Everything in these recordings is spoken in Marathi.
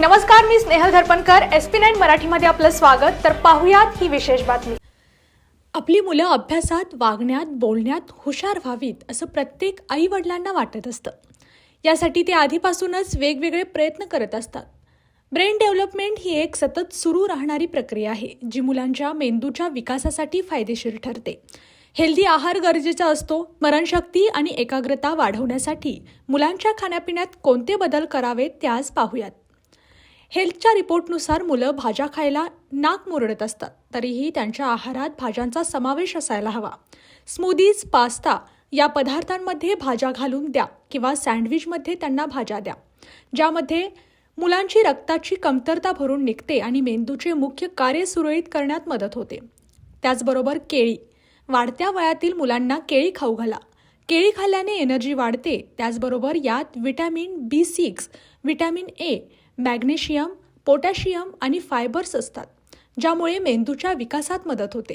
नमस्कार मी Snehal Dharpankar. S P nine मराठीमध्ये आपलं स्वागत. तर पाहुयात ही विशेष बातमी. आपली मुलं अभ्यासात वागण्यात बोलण्यात हुशार व्हावीत असं प्रत्येक आई वडिलांना वाटत असतं. यासाठी ते आधीपासूनच वेगवेगळे प्रयत्न करत असतात. ब्रेन डेव्हलपमेंट ही एक सतत सुरू राहणारी प्रक्रिया आहे जी मुलांच्या मेंदूच्या विकासासाठी फायदेशीर ठरते. हेल्दी आहार गरजेचा असतो मरणशक्ती आणि एकाग्रता वाढवण्यासाठी मुलांच्या खाण्यापिण्यात कोणते बदल करावेत ते आज पाहूयात. हेल्थच्या रिपोर्टनुसार मुलं भाज्या खायला नाक मुरडत असतात. तरीही त्यांच्या आहारात भाज्यांचा समावेश असायला हवा. स्मूदीज पास्ता या पदार्थांमध्ये भाज्या घालून द्या किंवा सँडविचमध्ये त्यांना भाज्या द्या ज्यामध्ये मुलांची रक्ताची कमतरता भरून निघते आणि मेंदूचे मुख्य कार्य सुरळीत करण्यात मदत होते. त्याचबरोबर केळी. वाढत्या वयातील मुलांना केळी खाऊ घाला. केळी खाल्ल्याने एनर्जी वाढते. त्याचबरोबर यात vitamin B six vitamin A magnesium potassium आणि फायबर्स असतात ज्यामुळे मेंदूच्या विकासात मदत होते.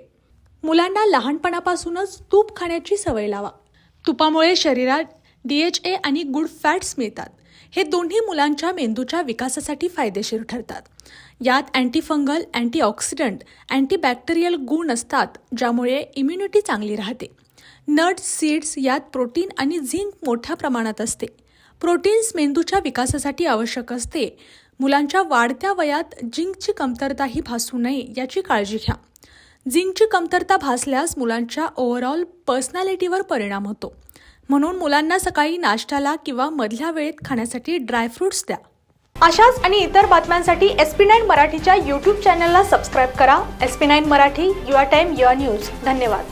मुलांना लहानपणापासूनच तूप खाण्याची सवय लावा. तुपामुळे शरीरात डी एच ए आणि गुड फॅट्स मिळतात. हे दोन्ही मुलांच्या मेंदूच्या विकासासाठी फायदेशीर ठरतात. यात अँटीफंगल अँटीऑक्सिडंट अँटीबॅक्टेरियल गुण असतात ज्यामुळे इम्युनिटी चांगली राहते. नट सीड्स यात प्रोटीन आणि झिंक मोठ्या प्रमाणात असते. प्रोटीन्स मेंदूच्या विकासासाठी आवश्यक असते. मुलांच्या वाढत्या वयात झिंकची कमतरताही भासू नये याची काळजी घ्या. झिंकची कमतरता भासल्यास मुलांच्या ओव्हरऑल पर्सनॅलिटीवर परिणाम होतो. म्हणून मुलांना सकाळी नाश्त्याला किंवा मधल्या वेळेत खाण्यासाठी ड्रायफ्रुट्स द्या. अशाच आणि इतर बातम्यांसाठी एस पी नाईन मराठीच्या यूट्यूब चॅनलला सबस्क्राईब करा. S P nine Marathi your time your news धन्यवाद.